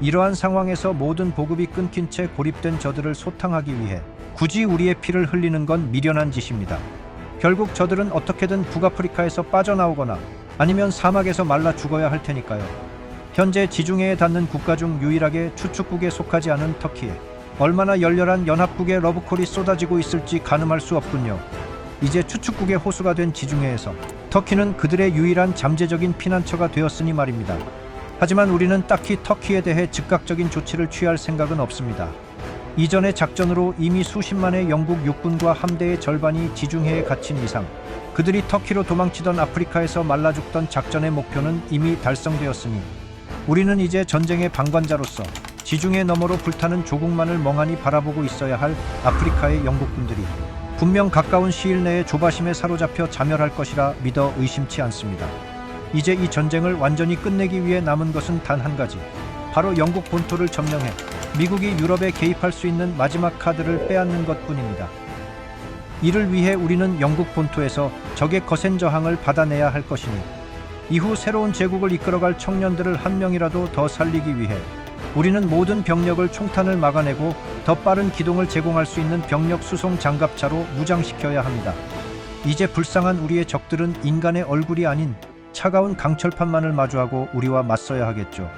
이러한 상황에서 모든 보급이 끊긴 채 고립된 저들을 소탕하기 위해 굳이 우리의 피를 흘리는 건 미련한 짓입니다. 결국 저들은 어떻게든 북아프리카에서 빠져나오거나 아니면 사막에서 말라 죽어야 할 테니까요. 현재 지중해에 닿는 국가 중 유일하게 추축국에 속하지 않은 터키에 얼마나 열렬한 연합국의 러브콜이 쏟아지고 있을지 가늠할 수 없군요. 이제 추축국의 호수가 된 지중해에서 터키는 그들의 유일한 잠재적인 피난처가 되었으니 말입니다. 하지만 우리는 딱히 터키에 대해 즉각적인 조치를 취할 생각은 없습니다. 이전의 작전으로 이미 수십만의 영국 육군과 함대의 절반이 지중해에 갇힌 이상 그들이 터키로 도망치던 아프리카에서 말라 죽던 작전의 목표는 이미 달성되었으니 우리는 이제 전쟁의 방관자로서 지중해 너머로 불타는 조국만을 멍하니 바라보고 있어야 할 아프리카의 영국군들이 분명 가까운 시일 내에 조바심에 사로잡혀 자멸할 것이라 믿어 의심치 않습니다. 이제 이 전쟁을 완전히 끝내기 위해 남은 것은 단 한 가지. 바로 영국 본토를 점령해 미국이 유럽에 개입할 수 있는 마지막 카드를 빼앗는 것뿐입니다. 이를 위해 우리는 영국 본토에서 적의 거센 저항을 받아내야 할 것이니 이후 새로운 제국을 이끌어갈 청년들을 한 명이라도 더 살리기 위해 우리는 모든 병력을 총탄을 막아내고 더 빠른 기동을 제공할 수 있는 병력 수송 장갑차로 무장시켜야 합니다. 이제 불쌍한 우리의 적들은 인간의 얼굴이 아닌 차가운 강철판만을 마주하고 우리와 맞서야 하겠죠.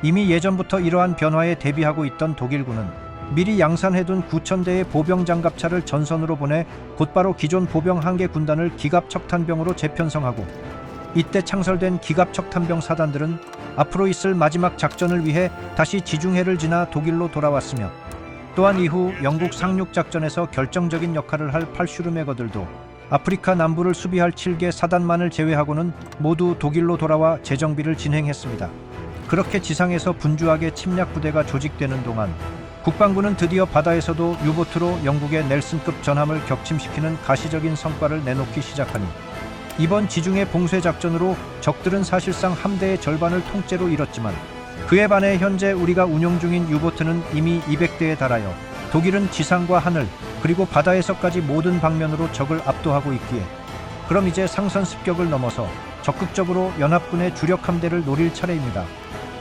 이미 예전부터 이러한 변화에 대비하고 있던 독일군은 미리 양산해둔 9,000대의 보병 장갑차를 전선으로 보내 곧바로 기존 보병 한 개 군단을 기갑 척탄병으로 재편성하고 이때 창설된 기갑 척탄병 사단들은 앞으로 있을 마지막 작전을 위해 다시 지중해를 지나 독일로 돌아왔으며 또한 이후 영국 상륙 작전에서 결정적인 역할을 할 팔슈르메거들도 아프리카 남부를 수비할 7개 사단만을 제외하고는 모두 독일로 돌아와 재정비를 진행했습니다. 그렇게 지상에서 분주하게 침략 부대가 조직되는 동안 국방부는 드디어 바다에서도 유보트로 영국의 넬슨급 전함을 격침시키는 가시적인 성과를 내놓기 시작하니 이번 지중해 봉쇄 작전으로 적들은 사실상 함대의 절반을 통째로 잃었지만 그에 반해 현재 우리가 운용 중인 유보트는 이미 200대에 달하여 독일은 지상과 하늘 그리고 바다에서까지 모든 방면으로 적을 압도하고 있기에 그럼 이제 상선 습격을 넘어서 적극적으로 연합군의 주력 함대를 노릴 차례입니다.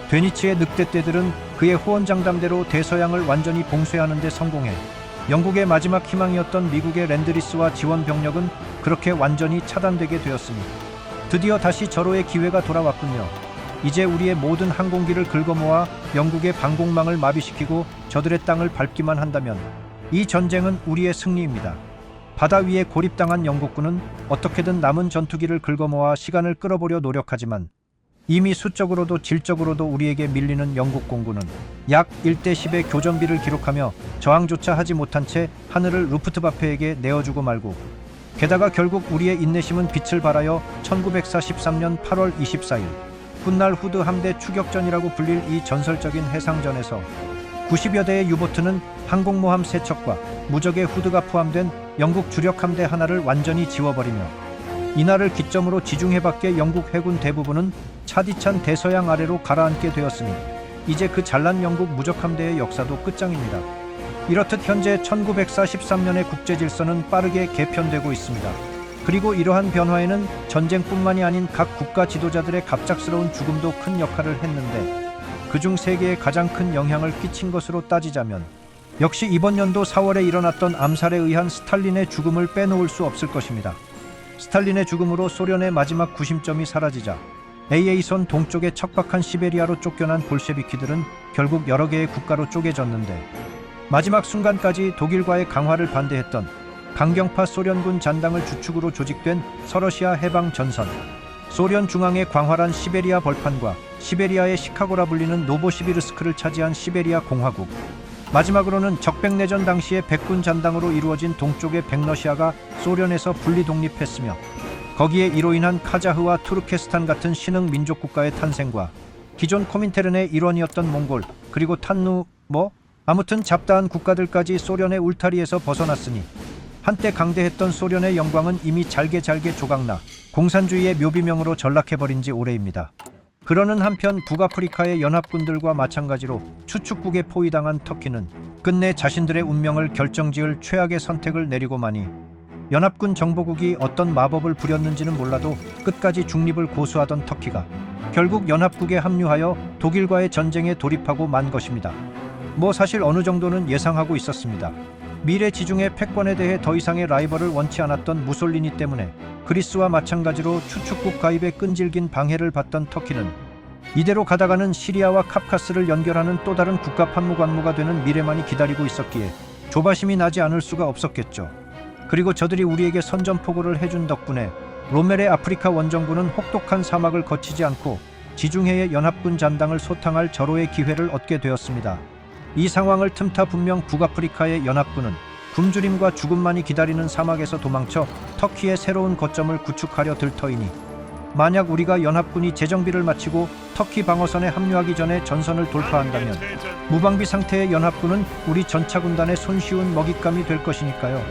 데니치의 늑대떼들은 그의 호언장담대로 대서양을 완전히 봉쇄하는 데 성공해 영국의 마지막 희망이었던 미국의 랜드리스와 지원 병력은 그렇게 완전히 차단되게 되었으니 드디어 다시 절호의 기회가 돌아왔군요. 이제 우리의 모든 항공기를 긁어모아 영국의 방공망을 마비시키고 저들의 땅을 밟기만 한다면 이 전쟁은 우리의 승리입니다. 바다 위에 고립당한 영국군은 어떻게든 남은 전투기를 긁어모아 시간을 끌어보려 노력하지만 이미 수적으로도 질적으로도 우리에게 밀리는 영국 공군은 약 1대 10의 교전비를 기록하며 저항조차 하지 못한 채 하늘을 루프트바페에게 내어주고 말고 게다가 결국 우리의 인내심은 빛을 발하여 1943년 8월 24일 훗날 후드 함대 추격전이라고 불릴 이 전설적인 해상전에서 90여 대의 유보트는 항공모함 세척과 무적의 후드가 포함된 영국 주력 함대 하나를 완전히 지워버리며 이날을 기점으로 지중해 밖의 영국 해군 대부분은 차디찬 대서양 아래로 가라앉게 되었으니 이제 그 잘난 영국 무적 함대의 역사도 끝장입니다. 이렇듯 현재 1943년의 국제 질서는 빠르게 개편되고 있습니다. 그리고 이러한 변화에는 전쟁뿐만이 아닌 각 국가 지도자들의 갑작스러운 죽음도 큰 역할을 했는데 그중 세계에 가장 큰 영향을 끼친 것으로 따지자면 역시 이번 연도 4월에 일어났던 암살에 의한 스탈린의 죽음을 빼놓을 수 없을 것입니다. 스탈린의 죽음으로 소련의 마지막 구심점이 사라지자 AA선 동쪽의 척박한 시베리아로 쫓겨난 볼셰비키들은 결국 여러 개의 국가로 쪼개졌는데 마지막 순간까지 독일과의 강화를 반대했던 강경파 소련군 잔당을 주축으로 조직된 서러시아 해방 전선, 소련 중앙의 광활한 시베리아 벌판과 시베리아의 시카고라 불리는 노보시비르스크를 차지한 시베리아 공화국, 마지막으로는 적백내전 당시의 백군 잔당으로 이루어진 동쪽의 백러시아가 소련에서 분리 독립했으며 거기에 이로 인한 카자흐와 투르케스탄 같은 신흥 민족 국가의 탄생과 기존 코민테른의 일원이었던 몽골 그리고 탄누 뭐 아무튼 잡다한 국가들까지 소련의 울타리에서 벗어났으니 한때 강대했던 소련의 영광은 이미 잘게 잘게 조각나 공산주의의 묘비명으로 전락해버린 지 오래입니다. 그러는 한편 북아프리카의 연합군들과 마찬가지로 추축국에 포위당한 터키는 끝내 자신들의 운명을 결정지을 최악의 선택을 내리고 마니 연합군 정보국이 어떤 마법을 부렸는지는 몰라도 끝까지 중립을 고수하던 터키가 결국 연합국에 합류하여 독일과의 전쟁에 돌입하고 만 것입니다. 뭐 사실 어느 정도는 예상하고 있었습니다. 미래 지중해 패권에 대해 더 이상의 라이벌을 원치 않았던 무솔리니 때문에 그리스와 마찬가지로 추축국 가입에 끈질긴 방해를 받던 터키는 이대로 가다가는 시리아와 카프카스를 연결하는 또 다른 국가 판무관무가 되는 미래만이 기다리고 있었기에 조바심이 나지 않을 수가 없었겠죠. 그리고 저들이 우리에게 선전포고를 해준 덕분에 로멜의 아프리카 원정부는 혹독한 사막을 거치지 않고 지중해의 연합군 잔당을 소탕할 절호의 기회를 얻게 되었습니다. 이 상황을 틈타 분명 북아프리카의 연합군은 굶주림과 죽음만이 기다리는 사막에서 도망쳐 터키의 새로운 거점을 구축하려 들터이니 만약 우리가 연합군이 재정비를 마치고 터키 방어선에 합류하기 전에 전선을 돌파한다면 무방비 상태의 연합군은 우리 전차 군단의 손쉬운 먹잇감이 될 것이니까요.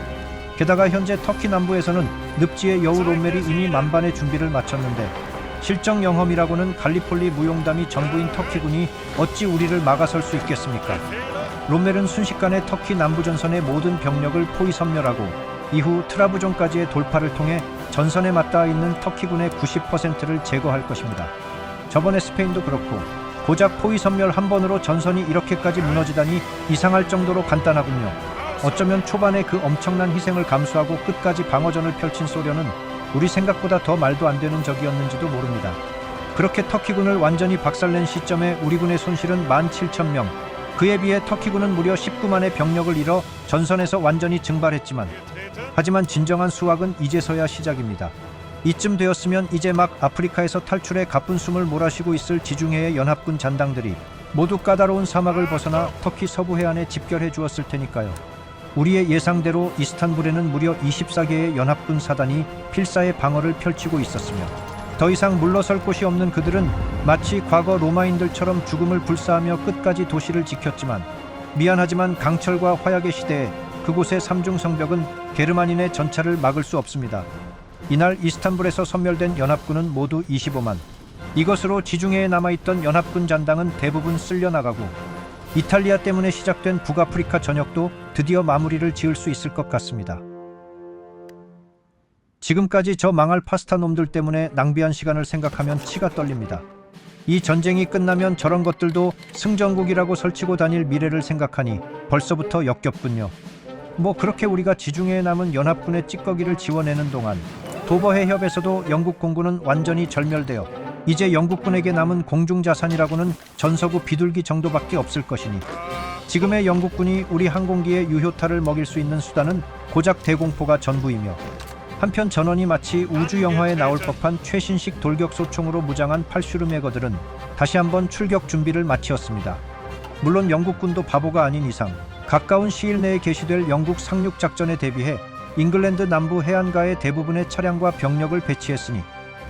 게다가 현재 터키 남부에서는 늪지의 여우 롬멜이 이미 만반의 준비를 마쳤는데 실정 영험이라고는 갈리폴리 무용담이 전부인 터키군이 어찌 우리를 막아설 수 있겠습니까? 롬멜은 순식간에 터키 남부 전선의 모든 병력을 포위 섬멸하고 이후 트라부존까지의 돌파를 통해 전선에 맞닿아 있는 터키군의 90%를 제거할 것입니다. 저번에 스페인도 그렇고 고작 포위 섬멸 한 번으로 전선이 이렇게까지 무너지다니 이상할 정도로 간단하군요. 어쩌면 초반에 그 엄청난 희생을 감수하고 끝까지 방어전을 펼친 소련은 우리 생각보다 더 말도 안 되는 적이었는지도 모릅니다. 그렇게 터키군을 완전히 박살낸 시점에 우리 군의 손실은 17,000명. 그에 비해 터키군은 무려 19만의 병력을 잃어 전선에서 완전히 증발했지만 하지만 진정한 수확은 이제서야 시작입니다. 이쯤 되었으면 이제 막 아프리카에서 탈출해 가쁜 숨을 몰아쉬고 있을 지중해의 연합군 잔당들이 모두 까다로운 사막을 벗어나 터키 서부 해안에 집결해 주었을 테니까요. 우리의 예상대로 이스탄불에는 무려 24개의 연합군 사단이 필사의 방어를 펼치고 있었으며 더 이상 물러설 곳이 없는 그들은 마치 과거 로마인들처럼 죽음을 불사하며 끝까지 도시를 지켰지만 미안하지만 강철과 화약의 시대에 그곳의 삼중 성벽은 게르만인의 전차를 막을 수 없습니다. 이날 이스탄불에서 섬멸된 연합군은 모두 25만. 이것으로 지중해에 남아있던 연합군 잔당은 대부분 쓸려나가고 이탈리아 때문에 시작된 북아프리카 전역도 드디어 마무리를 지을 수 있을 것 같습니다. 지금까지 저 망할 파스타 놈들 때문에 낭비한 시간을 생각하면 치가 떨립니다. 이 전쟁이 끝나면 저런 것들도 승전국이라고 설치고 다닐 미래를 생각하니 벌써부터 역겹군요. 뭐 그렇게 우리가 지중해에 남은 연합군의 찌꺼기를 지워내는 동안 도버 해 협에서도 영국 공군은 완전히 절멸되어 이제 영국군에게 남은 공중 자산이라고는 전서구 비둘기 정도밖에 없을 것이니 지금의 영국군이 우리 항공기의 유효타를 먹일 수 있는 수단은 고작 대공포가 전부이며 한편 전원이 마치 우주 영화에 나올 법한 최신식 돌격 소총으로 무장한 팔슈르메거들은 다시 한번 출격 준비를 마치었습니다. 물론 영국군도 바보가 아닌 이상 가까운 시일 내에 개시될 영국 상륙 작전에 대비해 잉글랜드 남부 해안가의 대부분의 차량과 병력을 배치했으니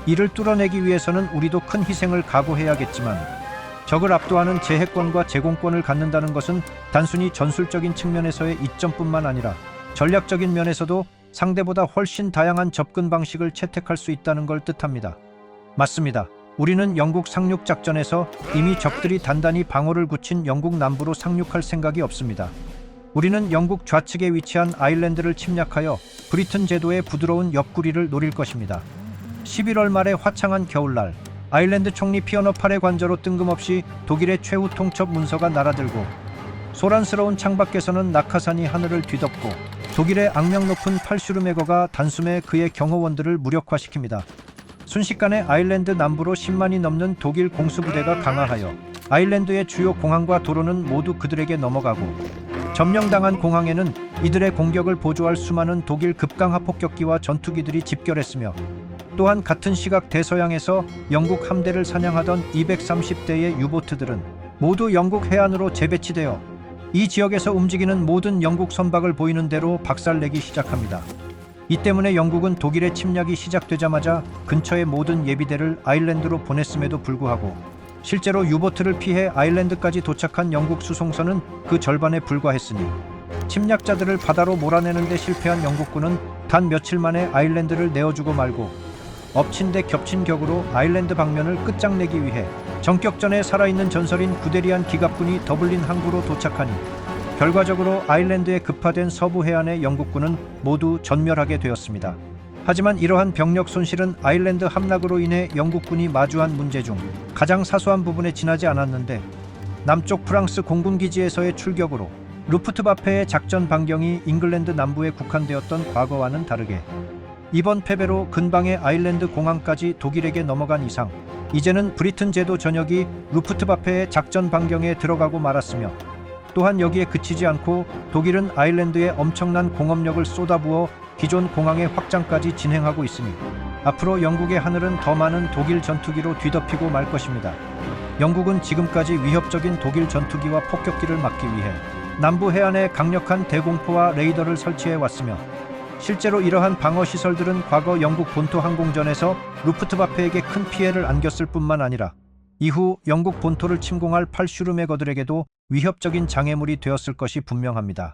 이를 뚫어내기 위해서는 우리도 큰 희생을 각오해야겠지만 적을 압도하는 제해권과 제공권을 갖는다는 것은 단순히 전술적인 측면에서의 이점뿐만 아니라 전략적인 면에서도 상대보다 훨씬 다양한 접근 방식을 채택할 수 있다는 걸 뜻합니다. 맞습니다. 우리는 영국 상륙 작전에서 이미 적들이 단단히 방어를 굳힌 영국 남부로 상륙할 생각이 없습니다. 우리는 영국 좌측에 위치한 아일랜드를 침략하여 브리튼 제도의 부드러운 옆구리를 노릴 것입니다. 11월 말의 화창한 겨울날 아일랜드 총리 피어너 팔의 관저로 뜬금없이 독일의 최후 통첩 문서가 날아들고 소란스러운 창밖에서는 낙하산이 하늘을 뒤덮고 독일의 악명 높은 팔슈르메거가 단숨에 그의 경호원들을 무력화시킵니다. 순식간에 아일랜드 남부로 10만이 넘는 독일 공수부대가 강화하여 아일랜드의 주요 공항과 도로는 모두 그들에게 넘어가고 점령당한 공항에는 이들의 공격을 보조할 수많은 독일 급강하 폭격기와 전투기들이 집결했으며 또한 같은 시각 대서양에서 영국 함대를 사냥하던 230대의 유보트들은 모두 영국 해안으로 재배치되어 이 지역에서 움직이는 모든 영국 선박을 보이는 대로 박살내기 시작합니다. 이 때문에 영국은 독일의 침략이 시작되자마자 근처의 모든 예비대를 아일랜드로 보냈음에도 불구하고 실제로 유보트를 피해 아일랜드까지 도착한 영국 수송선은 그 절반에 불과했으니 침략자들을 바다로 몰아내는 데 실패한 영국군은 단 며칠 만에 아일랜드를 내어주고 말고 엎친 데 겹친 격으로 아일랜드 방면을 끝장내기 위해 전격전에 살아있는 전설인 구데리안 기갑군이 더블린 항구로 도착하니 결과적으로 아일랜드에 급파된 서부 해안의 영국군은 모두 전멸하게 되었습니다. 하지만 이러한 병력 손실은 아일랜드 함락으로 인해 영국군이 마주한 문제 중 가장 사소한 부분에 지나지 않았는데 남쪽 프랑스 공군 기지에서의 출격으로 루프트바페의 작전 반경이 잉글랜드 남부에 국한되었던 과거와는 다르게 이번 패배로 근방의 아일랜드 공항까지 독일에게 넘어간 이상 이제는 브리튼 제도 전역이 루프트바페의 작전 반경에 들어가고 말았으며 또한 여기에 그치지 않고 독일은 아일랜드에 엄청난 공업력을 쏟아부어 기존 공항의 확장까지 진행하고 있으니 앞으로 영국의 하늘은 더 많은 독일 전투기로 뒤덮이고 말 것입니다. 영국은 지금까지 위협적인 독일 전투기와 폭격기를 막기 위해 남부 해안에 강력한 대공포와 레이더를 설치해 왔으며 실제로 이러한 방어 시설들은 과거 영국 본토 항공전에서 루프트바페에게 큰 피해를 안겼을 뿐만 아니라 이후 영국 본토를 침공할 팔슈르메거들에게도 위협적인 장애물이 되었을 것이 분명합니다.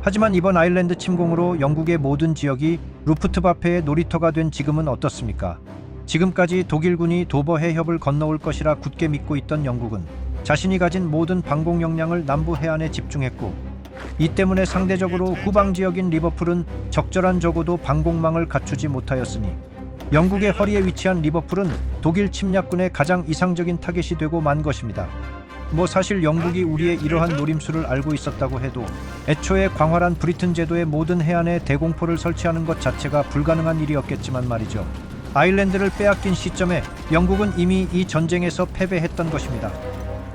하지만 이번 아일랜드 침공으로 영국의 모든 지역이 루프트바페의 놀이터가 된 지금은 어떻습니까? 지금까지 독일군이 도버 해협을 건너올 것이라 굳게 믿고 있던 영국은 자신이 가진 모든 방공 역량을 남부 해안에 집중했고 이 때문에 상대적으로 후방 지역인 리버풀은 적절한 적어도 방공망을 갖추지 못하였으니 영국의 허리에 위치한 리버풀은 독일 침략군의 가장 이상적인 타겟이 되고 만 것입니다. 뭐 사실 영국이 우리의 이러한 노림수를 알고 있었다고 해도 애초에 광활한 브리튼 제도의 모든 해안에 대공포를 설치하는 것 자체가 불가능한 일이었겠지만 말이죠. 아일랜드를 빼앗긴 시점에 영국은 이미 이 전쟁에서 패배했던 것입니다.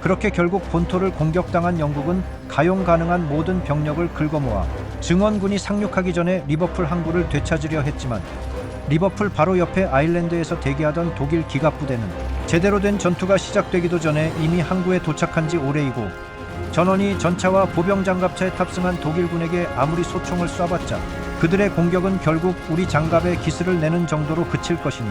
그렇게 결국 본토를 공격당한 영국은 가용 가능한 모든 병력을 긁어모아 증원군이 상륙하기 전에 리버풀 항구를 되찾으려 했지만 리버풀 바로 옆에 아일랜드에서 대기하던 독일 기갑 부대는 제대로 된 전투가 시작되기도 전에 이미 항구에 도착한 지 오래이고 전원이 전차와 보병 장갑차에 탑승한 독일군에게 아무리 소총을 쏴봤자 그들의 공격은 결국 우리 장갑에 기스를 내는 정도로 그칠 것이니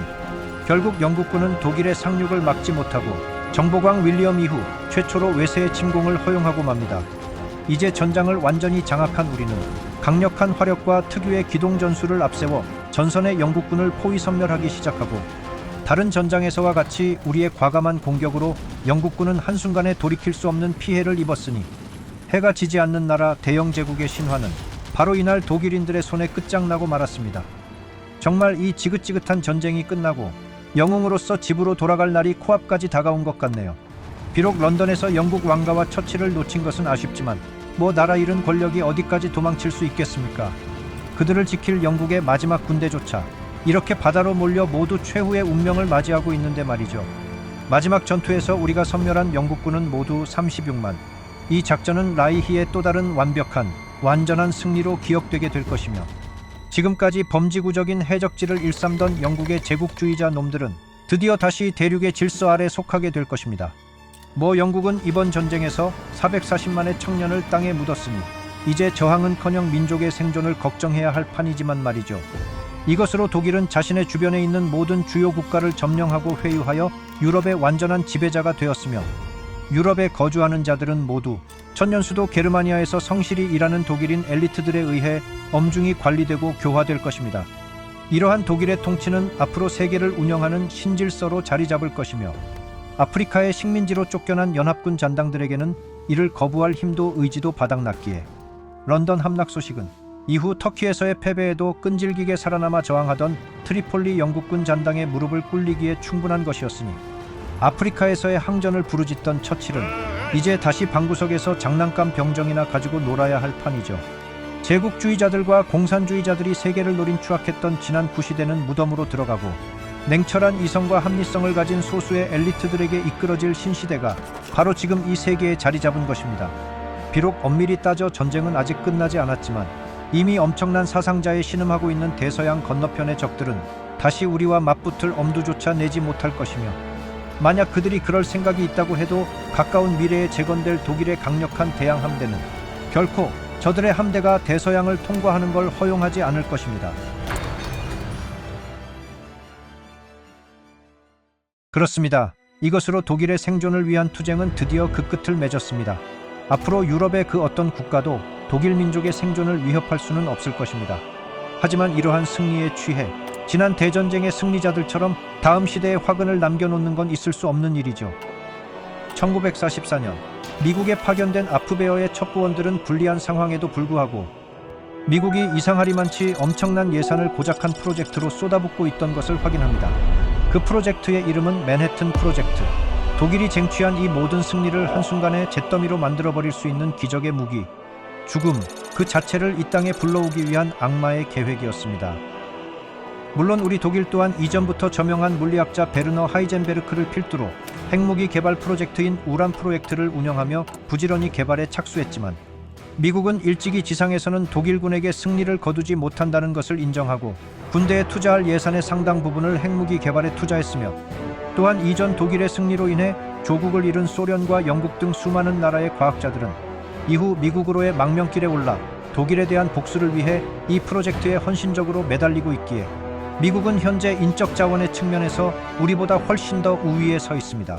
결국 영국군은 독일의 상륙을 막지 못하고 정보광 윌리엄 이후 최초로 외세의 침공을 허용하고 맙니다. 이제 전장을 완전히 장악한 우리는 강력한 화력과 특유의 기동 전술을 앞세워 전선의 영국군을 포위 섬멸하기 시작하고 다른 전장에서와 같이 우리의 과감한 공격으로 영국군은 한순간에 돌이킬 수 없는 피해를 입었으니 해가 지지 않는 나라 대영 제국의 신화는 바로 이날 독일인들의 손에 끝장나고 말았습니다. 정말 이 지긋지긋한 전쟁이 끝나고 영웅으로서 집으로 돌아갈 날이 코앞까지 다가온 것 같네요. 비록 런던에서 영국 왕가와 처치를 놓친 것은 아쉽지만 뭐 나라 잃은 권력이 어디까지 도망칠 수 있겠습니까? 그들을 지킬 영국의 마지막 군대조차 이렇게 바다로 몰려 모두 최후의 운명을 맞이하고 있는데 말이죠. 마지막 전투에서 우리가 섬멸한 영국군은 모두 36만. 이 작전은 라이히의 또 다른 완벽한 완전한 승리로 기억되게 될 것이며 지금까지 범지구적인 해적지를 일삼던 영국의 제국주의자 놈들은 드디어 다시 대륙의 질서 아래 속하게 될 것입니다. 뭐 영국은 이번 전쟁에서 440만의 청년을 땅에 묻었으니 이제 저항은커녕 민족의 생존을 걱정해야 할 판이지만 말이죠. 이것으로 독일은 자신의 주변에 있는 모든 주요 국가를 점령하고 회유하여 유럽의 완전한 지배자가 되었으며 유럽에 거주하는 자들은 모두 천년수도 게르마니아에서 성실히 일하는 독일인 엘리트들에 의해 엄중히 관리되고 교화될 것입니다. 이러한 독일의 통치는 앞으로 세계를 운영하는 신질서로 자리 잡을 것이며 아프리카의 식민지로 쫓겨난 연합군 잔당들에게는 이를 거부할 힘도 의지도 바닥났기에 런던 함락 소식은 이후 터키에서의 패배에도 끈질기게 살아남아 저항하던 트리폴리 영국군 잔당의 무릎을 꿇리기에 충분한 것이었으니 아프리카에서의 항전을 부르짖던 처칠은 이제 다시 방구석에서 장난감 병정이나 가지고 놀아야 할 판이죠. 제국주의자들과 공산주의자들이 세계를 노린 추악했던 지난 구시대는 무덤으로 들어가고 냉철한 이성과 합리성을 가진 소수의 엘리트들에게 이끌어질 신시대가 바로 지금 이 세계에 자리 잡은 것입니다. 비록 엄밀히 따져 전쟁은 아직 끝나지 않았지만 이미 엄청난 사상자에 신음하고 있는 대서양 건너편의 적들은 다시 우리와 맞붙을 엄두조차 내지 못할 것이며 만약 그들이 그럴 생각이 있다고 해도 가까운 미래에 재건될 독일의 강력한 대양 함대는 결코 저들의 함대가 대서양을 통과하는 걸 허용하지 않을 것입니다. 그렇습니다. 이것으로 독일의 생존을 위한 투쟁은 드디어 그 끝을 맺었습니다. 앞으로 유럽의 그 어떤 국가도 독일 민족의 생존을 위협할 수는 없을 것입니다. 하지만 이러한 승리에 취해 지난 대전쟁의 승리자들처럼 다음 시대에 화근을 남겨놓는 건 있을 수 없는 일이죠. 1944년 미국에 파견된 아프베어의 첩부원들은 불리한 상황에도 불구하고 미국이 이상하리만치 엄청난 예산을 고작한 프로젝트로 쏟아붓고 있던 것을 확인합니다. 그 프로젝트의 이름은 맨해튼 프로젝트. 독일이 쟁취한 이 모든 승리를 한순간에 잿더미로 만들어버릴 수 있는 기적의 무기. 죽음 그 자체를 이 땅에 불러오기 위한 악마의 계획이었습니다. 물론 우리 독일 또한 이전부터 저명한 물리학자 베르너 하이젠베르크를 필두로 핵무기 개발 프로젝트인 우란 프로젝트를 운영하며 부지런히 개발에 착수했지만 미국은 일찍이 지상에서는 독일군에게 승리를 거두지 못한다는 것을 인정하고 군대에 투자할 예산의 상당 부분을 핵무기 개발에 투자했으며 또한 이전 독일의 승리로 인해 조국을 잃은 소련과 영국 등 수많은 나라의 과학자들은 이후 미국으로의 망명길에 올라 독일에 대한 복수를 위해 이 프로젝트에 헌신적으로 매달리고 있기에 미국은 현재 인적 자원의 측면에서 우리보다 훨씬 더 우위에 서 있습니다.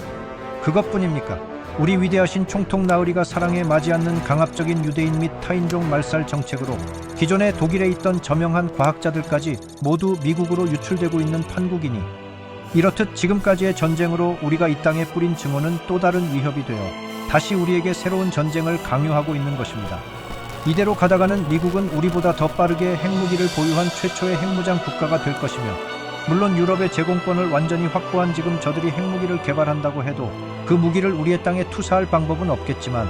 그것뿐입니까? 우리 위대하신 총통 나으리가 사랑에 맞지 않는 강압적인 유대인 및 타인종 말살 정책으로 기존에 독일에 있던 저명한 과학자들까지 모두 미국으로 유출되고 있는 판국이니 이렇듯 지금까지의 전쟁으로 우리가 이 땅에 뿌린 증오는 또 다른 위협이 되어 다시 우리에게 새로운 전쟁을 강요하고 있는 것입니다. 이대로 가다가는 미국은 우리보다 더 빠르게 핵무기를 보유한 최초의 핵무장 국가가 될 것이며 물론 유럽의 제공권을 완전히 확보한 지금 저들이 핵무기를 개발한다고 해도 그 무기를 우리의 땅에 투사할 방법은 없겠지만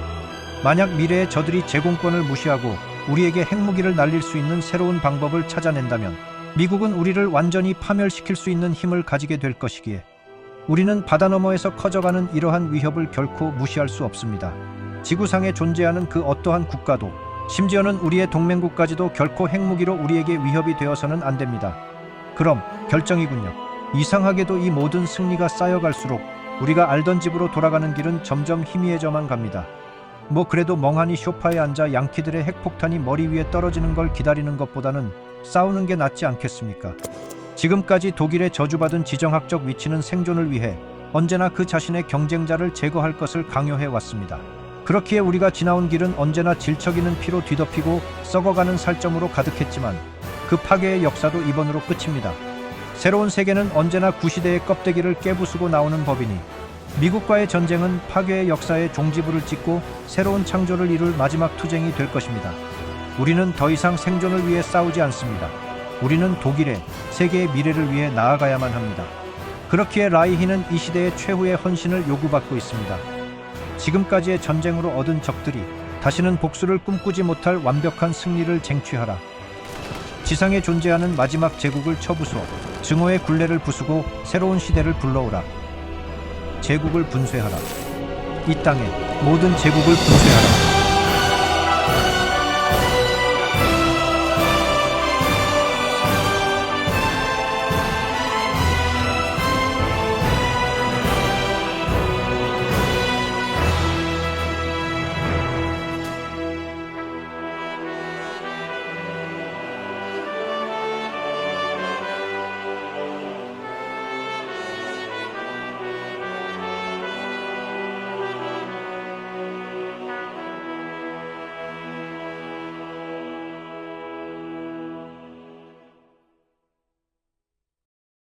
만약 미래에 저들이 제공권을 무시하고 우리에게 핵무기를 날릴 수 있는 새로운 방법을 찾아낸다면 미국은 우리를 완전히 파멸시킬 수 있는 힘을 가지게 될 것이기에 우리는 바다 너머에서 커져가는 이러한 위협을 결코 무시할 수 없습니다. 지구상에 존재하는 그 어떠한 국가도 심지어는 우리의 동맹국까지도 결코 핵무기로 우리에게 위협이 되어서는 안 됩니다. 그럼 결정이군요. 이상하게도 이 모든 승리가 쌓여갈수록 우리가 알던 집으로 돌아가는 길은 점점 희미해져만 갑니다. 뭐 그래도 멍하니 쇼파에 앉아 양키들의 핵폭탄이 머리 위에 떨어지는 걸 기다리는 것보다는 싸우는 게 낫지 않겠습니까? 지금까지 독일의 저주받은 지정학적 위치는 생존을 위해 언제나 그 자신의 경쟁자를 제거할 것을 강요해 왔습니다. 그렇기에 우리가 지나온 길은 언제나 질척이는 피로 뒤덮이고 썩어가는 살점으로 가득했지만 그 파괴의 역사도 이번으로 끝입니다. 새로운 세계는 언제나 구시대의 껍데기를 깨부수고 나오는 법이니 미국과의 전쟁은 파괴의 역사에 종지부를 찍고 새로운 창조를 이룰 마지막 투쟁이 될 것입니다. 우리는 더 이상 생존을 위해 싸우지 않습니다. 우리는 독일의 세계의 미래를 위해 나아가야만 합니다. 그렇기에 라이히는 이 시대의 최후의 헌신을 요구받고 있습니다. 지금까지의 전쟁으로 얻은 적들이 다시는 복수를 꿈꾸지 못할 완벽한 승리를 쟁취하라. 지상에 존재하는 마지막 제국을 쳐부수어 증오의 굴레를 부수고 새로운 시대를 불러오라. 제국을 분쇄하라. 이 땅에 모든 제국을 분쇄하라.